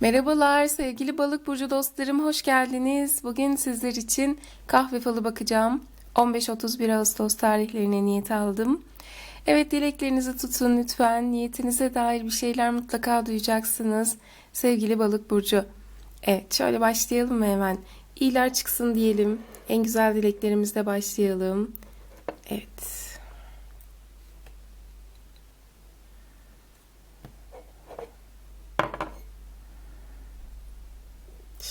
Merhabalar sevgili balık burcu dostlarım hoş geldiniz. Bugün sizler için kahve falı bakacağım. 15-31 Ağustos tarihlerine niyet aldım. Evet dileklerinizi tutun lütfen. Niyetinize dair bir şeyler mutlaka duyacaksınız. Sevgili balık burcu. Evet şöyle başlayalım mı hemen? İyiler çıksın diyelim. En güzel dileklerimizle başlayalım. Evet.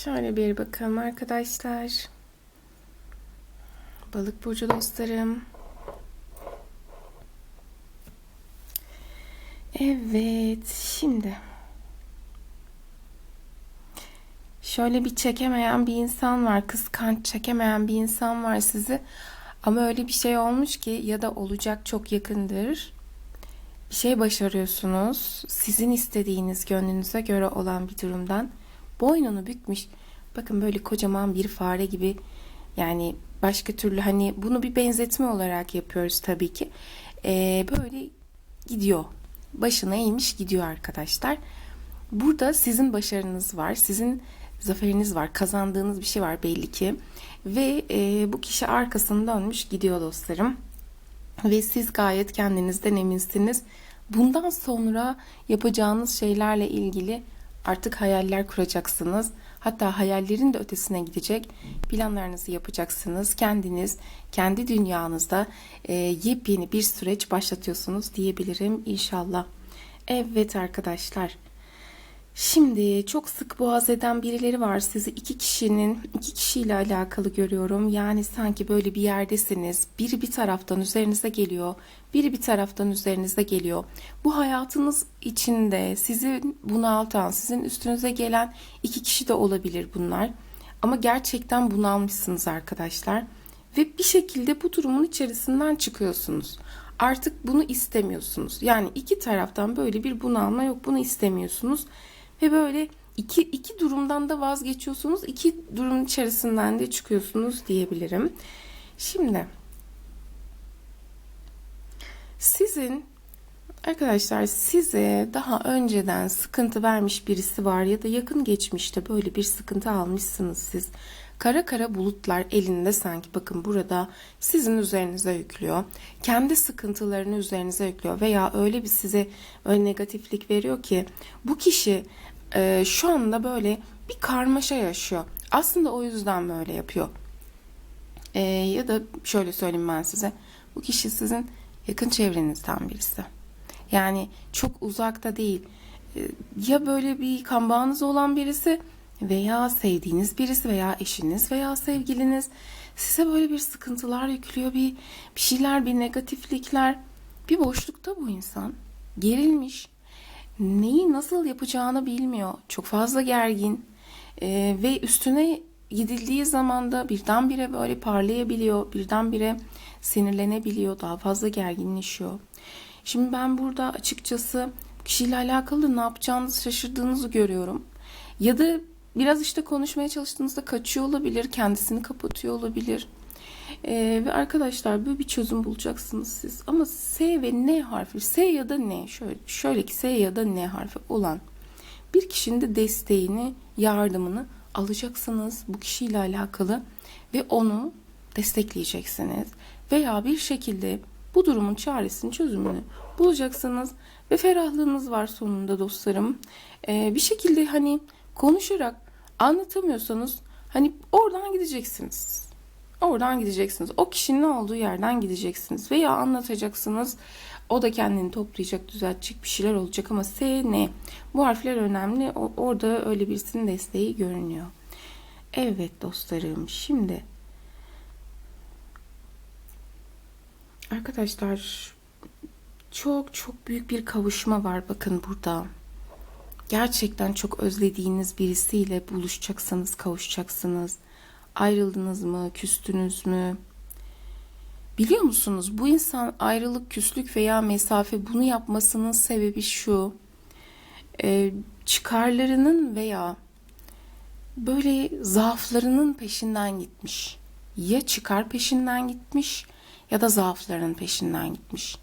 Şöyle bir bakalım arkadaşlar. Balık burcu dostlarım. Evet, şimdi şöyle bir çekemeyen bir insan var, kıskanç çekemeyen bir insan var sizi. Ama öyle bir şey olmuş ki ya da olacak çok yakındır. Bir şey başarıyorsunuz. Sizin istediğiniz gönlünüze göre olan bir durumdan boynunu bükmüş. Bakın böyle kocaman bir fare gibi yani başka türlü hani bunu bir benzetme olarak yapıyoruz tabii ki. Ee, böyle gidiyor. Başına eğmiş gidiyor arkadaşlar. Burada sizin başarınız var. Sizin zaferiniz var. Kazandığınız bir şey var belli ki. Ve e, bu kişi arkasını dönmüş gidiyor dostlarım. Ve siz gayet kendinizden eminsiniz. Bundan sonra yapacağınız şeylerle ilgili Artık hayaller kuracaksınız. Hatta hayallerin de ötesine gidecek planlarınızı yapacaksınız. Kendiniz, kendi dünyanızda e, yepyeni bir süreç başlatıyorsunuz diyebilirim inşallah. Evet arkadaşlar. Şimdi çok sık boğaz eden birileri var. Sizi iki kişinin, iki kişiyle alakalı görüyorum. Yani sanki böyle bir yerdesiniz. Biri bir taraftan üzerinize geliyor. Biri bir taraftan üzerinize geliyor. Bu hayatınız içinde sizi bunaltan, sizin üstünüze gelen iki kişi de olabilir bunlar. Ama gerçekten bunalmışsınız arkadaşlar. Ve bir şekilde bu durumun içerisinden çıkıyorsunuz. Artık bunu istemiyorsunuz. Yani iki taraftan böyle bir bunalma yok. Bunu istemiyorsunuz. Ve böyle iki, iki durumdan da vazgeçiyorsunuz. iki durumun içerisinden de çıkıyorsunuz diyebilirim. Şimdi sizin arkadaşlar size daha önceden sıkıntı vermiş birisi var ya da yakın geçmişte böyle bir sıkıntı almışsınız siz. Kara kara bulutlar elinde sanki bakın burada sizin üzerinize yüklüyor. Kendi sıkıntılarını üzerinize yüklüyor veya öyle bir size öyle negatiflik veriyor ki bu kişi e, şu anda böyle bir karmaşa yaşıyor. Aslında o yüzden böyle yapıyor. E, ya da şöyle söyleyeyim ben size. Bu kişi sizin yakın çevrenizden birisi. Yani çok uzakta değil. E, ya böyle bir kan bağınız olan birisi veya sevdiğiniz birisi veya eşiniz veya sevgiliniz size böyle bir sıkıntılar yüklüyor. Bir, bir şeyler, bir negatiflikler. Bir boşlukta bu insan. Gerilmiş neyi nasıl yapacağını bilmiyor. Çok fazla gergin e, ve üstüne gidildiği zaman da birdenbire böyle parlayabiliyor, birdenbire sinirlenebiliyor, daha fazla gerginleşiyor. Şimdi ben burada açıkçası kişiyle alakalı ne yapacağınızı şaşırdığınızı görüyorum. Ya da biraz işte konuşmaya çalıştığınızda kaçıyor olabilir, kendisini kapatıyor olabilir. Ee, ve arkadaşlar böyle bir çözüm bulacaksınız siz. Ama S ve N harfi, S ya da N, şöyle, şöyle ki S ya da N harfi olan bir kişinin de desteğini, yardımını alacaksınız bu kişiyle alakalı ve onu destekleyeceksiniz. Veya bir şekilde bu durumun çaresini, çözümünü bulacaksınız ve ferahlığınız var sonunda dostlarım. Ee, bir şekilde hani konuşarak anlatamıyorsanız hani oradan gideceksiniz Oradan gideceksiniz. O kişinin olduğu yerden gideceksiniz. Veya anlatacaksınız. O da kendini toplayacak, düzeltecek bir şeyler olacak ama S, N bu harfler önemli. Orada öyle birisinin desteği görünüyor. Evet dostlarım şimdi arkadaşlar çok çok büyük bir kavuşma var bakın burada. Gerçekten çok özlediğiniz birisiyle buluşacaksınız, kavuşacaksınız. Ayrıldınız mı? Küstünüz mü? Biliyor musunuz bu insan ayrılık, küslük veya mesafe bunu yapmasının sebebi şu. E, çıkarlarının veya böyle zaaflarının peşinden gitmiş. Ya çıkar peşinden gitmiş ya da zaaflarının peşinden gitmiş.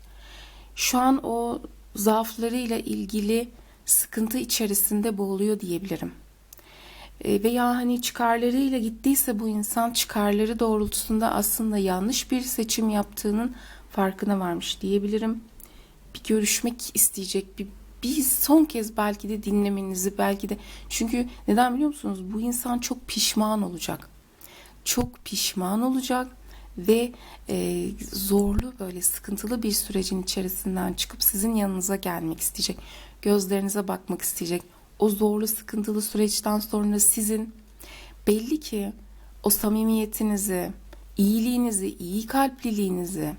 Şu an o zaaflarıyla ilgili sıkıntı içerisinde boğuluyor diyebilirim. E, veya hani çıkarlarıyla gittiyse bu insan çıkarları doğrultusunda aslında yanlış bir seçim yaptığının farkına varmış diyebilirim. Bir görüşmek isteyecek bir bir son kez belki de dinlemenizi belki de çünkü neden biliyor musunuz bu insan çok pişman olacak çok pişman olacak ve e, zorlu böyle sıkıntılı bir sürecin içerisinden çıkıp sizin yanınıza gelmek isteyecek gözlerinize bakmak isteyecek o zorlu sıkıntılı süreçten sonra sizin belli ki o samimiyetinizi iyiliğinizi iyi kalpliliğinizi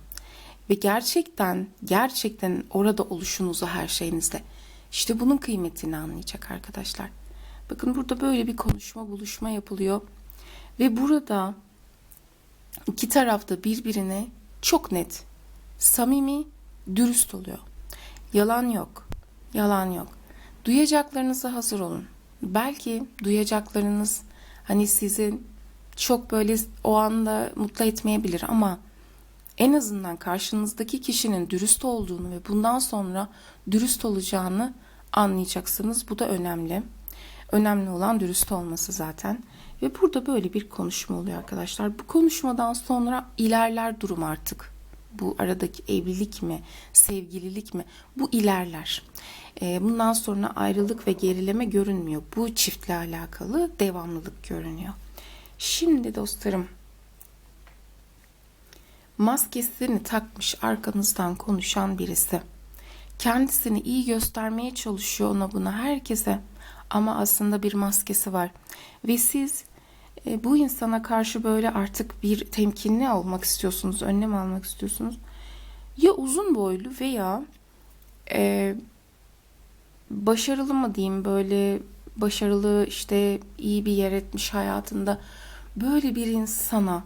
ve gerçekten gerçekten orada oluşunuzu her şeyinizde işte bunun kıymetini anlayacak arkadaşlar. Bakın burada böyle bir konuşma buluşma yapılıyor ve burada iki tarafta birbirine çok net, samimi, dürüst oluyor. Yalan yok. Yalan yok. Duyacaklarınıza hazır olun. Belki duyacaklarınız hani sizin çok böyle o anda mutlu etmeyebilir ama en azından karşınızdaki kişinin dürüst olduğunu ve bundan sonra dürüst olacağını anlayacaksınız. Bu da önemli. Önemli olan dürüst olması zaten. Ve burada böyle bir konuşma oluyor arkadaşlar. Bu konuşmadan sonra ilerler durum artık. Bu aradaki evlilik mi, sevgililik mi? Bu ilerler. Ee, bundan sonra ayrılık ve gerileme görünmüyor. Bu çiftle alakalı devamlılık görünüyor. Şimdi dostlarım maskesini takmış arkanızdan konuşan birisi. Kendisini iyi göstermeye çalışıyor ona buna herkese ama aslında bir maskesi var. Ve siz bu insana karşı böyle artık bir temkinli olmak istiyorsunuz, önlem almak istiyorsunuz. Ya uzun boylu veya e, başarılı mı diyeyim böyle başarılı işte iyi bir yer etmiş hayatında böyle bir insana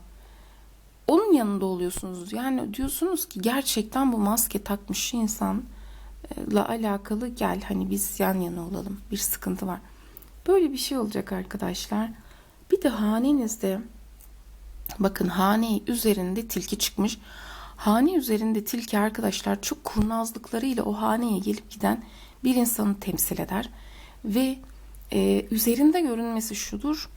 onun yanında oluyorsunuz. Yani diyorsunuz ki gerçekten bu maske takmış insanla alakalı gel hani biz yan yana olalım. Bir sıkıntı var. Böyle bir şey olacak arkadaşlar. Bir de hanenizde bakın hane üzerinde tilki çıkmış. Hane üzerinde tilki arkadaşlar çok kurnazlıklarıyla o haneye gelip giden bir insanı temsil eder. Ve e, üzerinde görünmesi şudur.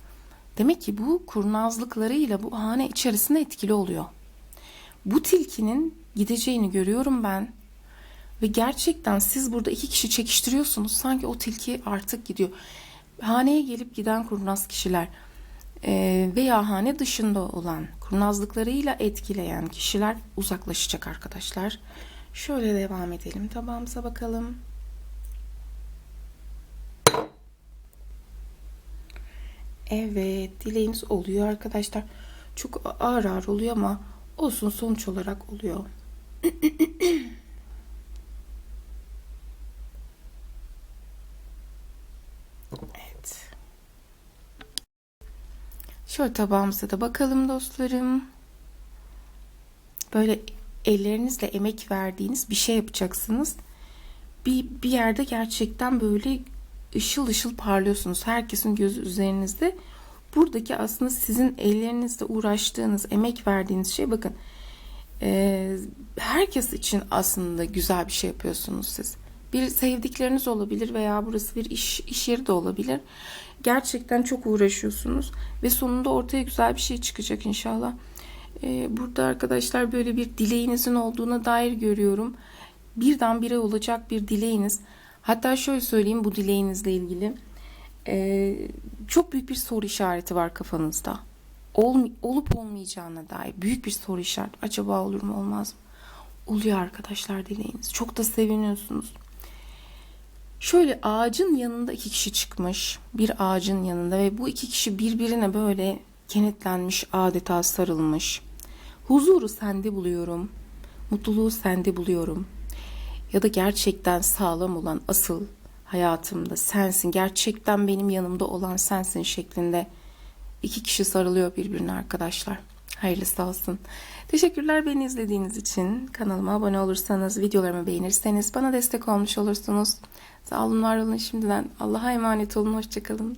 Demek ki bu kurnazlıklarıyla bu hane içerisinde etkili oluyor. Bu tilkinin gideceğini görüyorum ben. Ve gerçekten siz burada iki kişi çekiştiriyorsunuz. Sanki o tilki artık gidiyor. Haneye gelip giden kurnaz kişiler veya hane dışında olan kurnazlıklarıyla etkileyen kişiler uzaklaşacak arkadaşlar. Şöyle devam edelim. Tabağımıza bakalım. Evet, dileğiniz oluyor arkadaşlar. Çok ağır ağır oluyor ama olsun sonuç olarak oluyor. evet. Şöyle tabağımıza da bakalım dostlarım. Böyle ellerinizle emek verdiğiniz bir şey yapacaksınız. Bir, bir yerde gerçekten böyle ışıl ışıl parlıyorsunuz. Herkesin gözü üzerinizde. Buradaki aslında sizin ellerinizle uğraştığınız, emek verdiğiniz şey bakın. E, herkes için aslında güzel bir şey yapıyorsunuz siz. Bir sevdikleriniz olabilir veya burası bir iş, iş yeri de olabilir. Gerçekten çok uğraşıyorsunuz ve sonunda ortaya güzel bir şey çıkacak inşallah. E, burada arkadaşlar böyle bir dileğinizin olduğuna dair görüyorum. Birdenbire olacak bir dileğiniz. Hatta şöyle söyleyeyim bu dileğinizle ilgili. Ee, çok büyük bir soru işareti var kafanızda. Ol, olup olmayacağına dair büyük bir soru işareti. Acaba olur mu olmaz mı? Oluyor arkadaşlar dileğiniz. Çok da seviniyorsunuz. Şöyle ağacın yanında iki kişi çıkmış. Bir ağacın yanında ve bu iki kişi birbirine böyle kenetlenmiş, adeta sarılmış. Huzuru sende buluyorum. Mutluluğu sende buluyorum ya da gerçekten sağlam olan asıl hayatımda sensin, gerçekten benim yanımda olan sensin şeklinde iki kişi sarılıyor birbirine arkadaşlar. Hayırlısı olsun. Teşekkürler beni izlediğiniz için. Kanalıma abone olursanız, videolarımı beğenirseniz bana destek olmuş olursunuz. Sağ olun, var olun şimdiden. Allah'a emanet olun. Hoşçakalın.